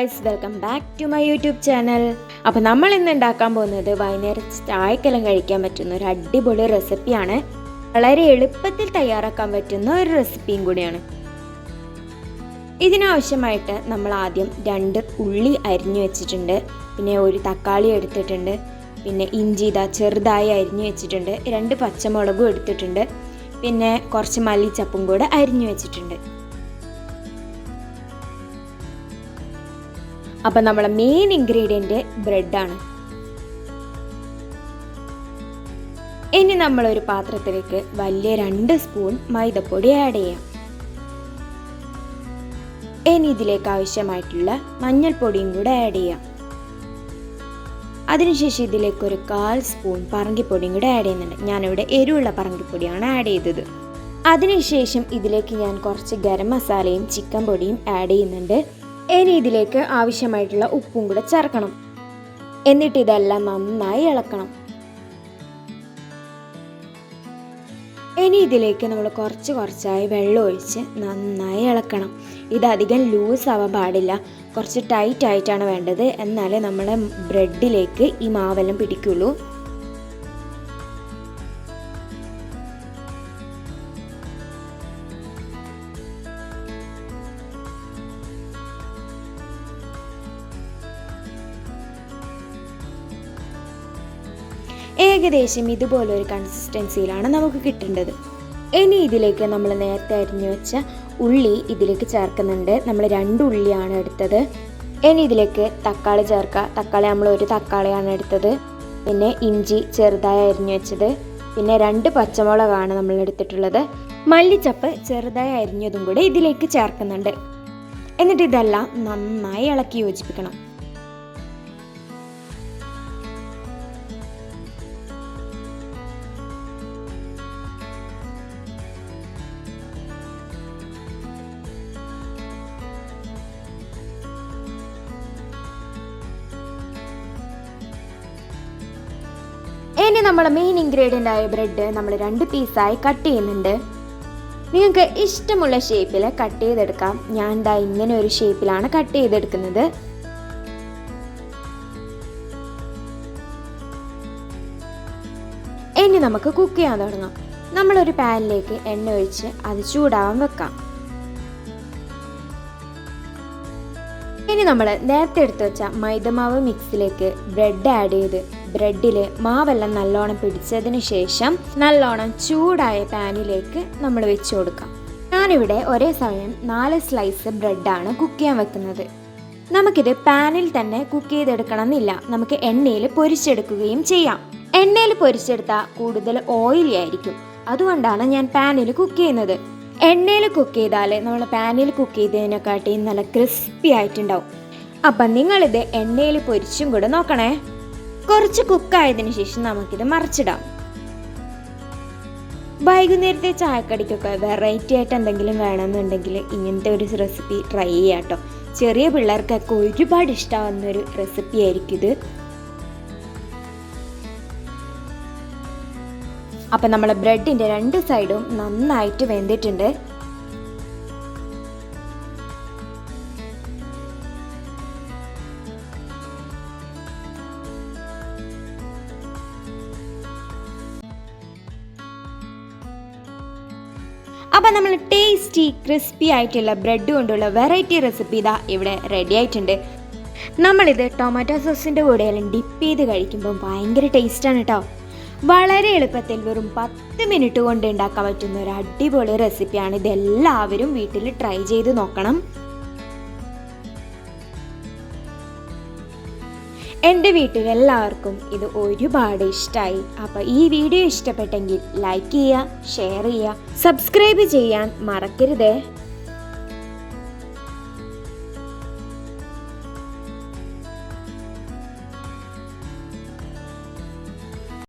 Guys welcome back to my YouTube channel അപ്പോൾ നമ്മൾ ഇന്ന് ഉണ്ടാക്കാൻ പോകുന്നത് വൈകുന്നേരം ചായക്കെല്ലാം കഴിക്കാൻ പറ്റുന്ന ഒരു അടിപൊളി റെസിപ്പിയാണ് വളരെ എളുപ്പത്തിൽ തയ്യാറാക്കാൻ പറ്റുന്ന ഒരു റെസിപ്പിയും കൂടിയാണ്. ഇതിനാവശ്യമായിട്ട് നമ്മൾ ആദ്യം രണ്ട് ഉള്ളി അരിഞ്ഞു വെച്ചിട്ടുണ്ട്. പിന്നെ ഒരു തക്കാളി എടുത്തിട്ടുണ്ട്. പിന്നെ ഇഞ്ചി ഇതാ ചെറുതായി അരിഞ്ഞു വെച്ചിട്ടുണ്ട്. രണ്ട് പച്ചമുളകും എടുത്തിട്ടുണ്ട്. പിന്നെ കുറച്ച് മല്ലിച്ചപ്പും കൂടെ അരിഞ്ഞു വെച്ചിട്ടുണ്ട്. അപ്പം നമ്മളെ മെയിൻ ഇൻഗ്രീഡിയന്റ് ബ്രെഡാണ് ഇനി നമ്മളൊരു പാത്രത്തിലേക്ക് വലിയ രണ്ട് സ്പൂൺ മൈദപ്പൊടി ആഡ് ചെയ്യാം. ഇനി ഇതിലേക്ക് ആവശ്യമായിട്ടുള്ള മഞ്ഞൾപ്പൊടിയും കൂടെ ആഡ് ചെയ്യാം. അതിനുശേഷം ഇതിലേക്ക് ഒരു കാൽ സ്പൂൺ പറങ്കിപ്പൊടിയും കൂടെ ആഡ് ചെയ്യുന്നുണ്ട്. ഞാനിവിടെ എരിവുള്ള പറങ്കിപ്പൊടിയാണ് ആഡ് ചെയ്തത്. അതിനുശേഷം ഇതിലേക്ക് ഞാൻ കുറച്ച് ഗരം മസാലയും ചിക്കൻ പൊടിയും ആഡ് ചെയ്യുന്നുണ്ട്. ഇനി ഇതിലേക്ക് ആവശ്യമായിട്ടുള്ള ഉപ്പും കൂടെ ചേർക്കണം. എന്നിട്ട് ഇതെല്ലാം നന്നായി ഇളക്കണം. ഇനി ഇതിലേക്ക് നമ്മൾ കുറച്ച് കുറച്ചായി വെള്ളം ഒഴിച്ച് നന്നായി ഇളക്കണം. ഇത് അധികം ലൂസ് ആവാൻ പാടില്ല. കുറച്ച് ടൈറ്റ് ആയിട്ടാണ് വേണ്ടത്. എന്നാലേ നമ്മുടെ ബ്രെഡിലേക്ക് ഈ മാവെല്ലാം പിടിക്കുള്ളൂ. ഏകദേശം ഇതുപോലെ ഒരു കൺസിസ്റ്റൻസിയിലാണ് നമുക്ക് കിട്ടേണ്ടത്. ഇനി ഇതിലേക്ക് നമ്മൾ നേരത്തെ അരിഞ്ഞു വെച്ച ഉള്ളി ഇതിലേക്ക് ചേർക്കുന്നുണ്ട്. നമ്മൾ രണ്ട് ഉള്ളിയാണ് എടുത്തത്. ഇനി ഇതിലേക്ക് തക്കാളി ചേർക്കുക. തക്കാളി നമ്മൾ ഒരു തക്കാളിയാണ് എടുത്തത്. പിന്നെ ഇഞ്ചി ചെറുതായി അരിഞ്ഞു വെച്ചത്. പിന്നെ രണ്ട് പച്ചമുളകാണ് നമ്മൾ എടുത്തിട്ടുള്ളത്. മല്ലിച്ചപ്പ് ചെറുതായി അരിഞ്ഞതും കൂടെ ഇതിലേക്ക് ചേർക്കുന്നുണ്ട്. എന്നിട്ട് ഇതെല്ലാം നന്നായി ഇളക്കി യോജിപ്പിക്കണം. ഇനി നമ്മൾ മെയിൻ ഇൻഗ്രീഡിയന്റ് ആയ ബ്രെഡ് നമ്മൾ രണ്ട് പീസായി കട്ട് ചെയ്യുന്നുണ്ട്. നിങ്ങൾക്ക് ഇഷ്ടമുള്ള ഷേപ്പിൽ കട്ട് ചെയ്തെടുക്കാം. ഞാൻ ഇതാ ഇങ്ങനെ ഒരു ഷേപ്പിലാണ് കട്ട് ചെയ്തെടുക്കുന്നത്. ഇനി നമുക്ക് കുക്ക് ചെയ്യാൻ തുടങ്ങാം. നമ്മളൊരു പാനിലേക്ക് എണ്ണ ഒഴിച്ച് അത് ചൂടാവാൻ വെക്കാം. ഇനി നമ്മൾ നേരത്തെ എടുത്തു വെച്ച മൈദമാവ് മിക്സിലേക്ക് ബ്രെഡ് ആഡ് ചെയ്ത് ബ്രെഡിൽ മാവെല്ലാം നല്ലോണം പിടിച്ചതിന് ശേഷം നല്ലോണം ചൂടായ പാനിലേക്ക് നമ്മൾ വെച്ച് കൊടുക്കാം. ഞാനിവിടെ ഒരേ സമയം നാല് സ്ലൈസ് ബ്രെഡാണ് കുക്ക് ചെയ്യാൻ വെക്കുന്നത്. നമുക്കിത് പാനിൽ തന്നെ കുക്ക് ചെയ്തെടുക്കണം എന്നില്ല നമുക്ക് എണ്ണയിൽ പൊരിച്ചെടുക്കുകയും ചെയ്യാം. എണ്ണയിൽ പൊരിച്ചെടുത്താൽ കൂടുതൽ ഓയിലി ആയിരിക്കും. അതുകൊണ്ടാണ് ഞാൻ പാനിൽ കുക്ക് ചെയ്യുന്നത്. എണ്ണയിൽ കുക്ക് ചെയ്താൽ നമ്മൾ പാനിൽ കുക്ക് ചെയ്തതിനെക്കാട്ടി നല്ല ക്രിസ്പി ആയിട്ടുണ്ടാവും. അപ്പം നിങ്ങളിത് എണ്ണയിൽ പൊരിച്ചും കൂടെ നോക്കണേ. കുറച്ച് കുക്കായതിന് ശേഷം നമുക്കിത് മറിച്ചിടാം. വൈകുന്നേരത്തെ ചായക്കടിക്കൊക്കെ വെറൈറ്റി ആയിട്ട് എന്തെങ്കിലും വേണമെന്നുണ്ടെങ്കിൽ ഇങ്ങനത്തെ ഒരു റെസിപ്പി ട്രൈ ചെയ്യാം ചെറിയ പിള്ളേർക്കൊക്കെ ഒരുപാട് ഇഷ്ടമാവുന്ന ഒരു റെസിപ്പി ആയിരിക്കും ഇത്. അപ്പം നമ്മളെ ബ്രെഡിന്റെ രണ്ട് സൈഡും നന്നായിട്ട് വെന്തിട്ടുണ്ട്. അപ്പം നമ്മൾ ടേസ്റ്റി ക്രിസ്പി ആയിട്ടുള്ള ബ്രെഡ് കൊണ്ടുള്ള വെറൈറ്റി റെസിപ്പി ഇതാ ഇവിടെ റെഡി ആയിട്ടുണ്ട്. നമ്മളിത് ടൊമാറ്റോ സോസിന്റെ കൂടെയെല്ലാം ഡിപ്പ് ചെയ്ത് കഴിക്കുമ്പോൾ ഭയങ്കര ടേസ്റ്റാണ് കേട്ടോ വളരെ എളുപ്പത്തിൽ വെറും പത്ത് മിനിറ്റ് കൊണ്ട് ഉണ്ടാക്കാൻ പറ്റുന്ന ഒരു അടിപൊളി റെസിപ്പിയാണ് ഇതെല്ലാവരും വീട്ടിൽ ട്രൈ ചെയ്ത് നോക്കണം. എന്റെ വീട്ടിലെല്ലാവർക്കും ഇത് ഒരുപാട് ഇഷ്ടമായി അപ്പോൾ ഈ വീഡിയോ ഇഷ്ടപ്പെട്ടെങ്കിൽ ലൈക്ക് ചെയ്യുക ഷെയർ ചെയ്യുക സബ്സ്ക്രൈബ് ചെയ്യാൻ മറക്കരുതേ.